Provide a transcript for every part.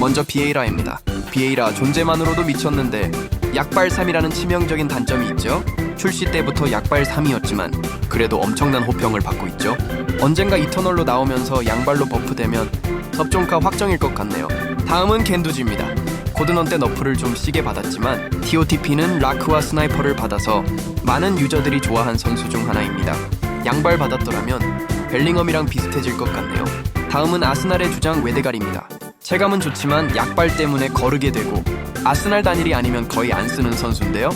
먼저 비에이라입니다. 비에이라 존재만으로도 미쳤는데 약발 3이라는 치명적인 단점이 있죠. 출시 때부터 약발 3이었지만 그래도 엄청난 호평을 받고 있죠. 언젠가 이터널로 나오면서 양발로 버프되면 접종카 확정일 것 같네요. 다음은 겐두지입니다. 고드넌 때 너프를 좀 시게 받았지만 TOTP는 라크와 스나이퍼를 받아서 많은 유저들이 좋아한 선수 중 하나입니다. 양발 받았더라면 벨링엄이랑 비슷해질 것 같네요. 다음은 아스날의 주장 웨데갈입니다. 체감은 좋지만 약발 때문에 거르게 되고 아스날 단일이 아니면 거의 안 쓰는 선수인데요.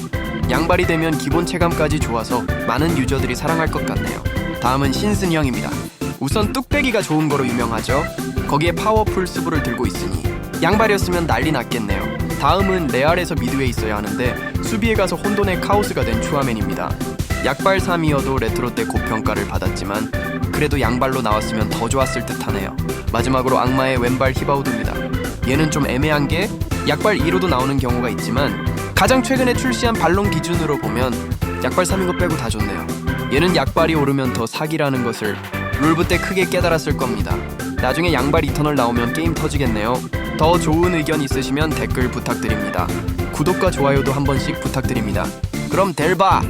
양발이 되면 기본 체감까지 좋아서 많은 유저들이 사랑할 것 같네요. 다음은 신승형입니다. 우선 뚝배기가 좋은 거로 유명하죠. 거기에 파워풀 스부를 들고 있으니 양발이었으면 난리 났겠네요. 다음은 레알에서 미드에 있어야 하는데 수비에 가서 혼돈의 카오스가 된 추아맨입니다. 약발 3이어도 레트로 때 고평가를 받았지만 그래도 양발로 나왔으면 더 좋았을 듯하네요. 마지막으로 악마의 왼발 히바우드입니다. 얘는 좀 애매한 게 약발 2로도 나오는 경우가 있지만 가장 최근에 출시한 발론 기준으로 보면 약발 3인 거 빼고 다 좋네요. 얘는 약발이 오르면 더 사기라는 것을 룰부 때 크게 깨달았을 겁니다. 나중에 양발 이터널 나오면 게임 터지겠네요. 더 좋은 의견 있으시면 댓글 부탁드립니다. 구독과 좋아요도 한 번씩 부탁드립니다. 그럼 델바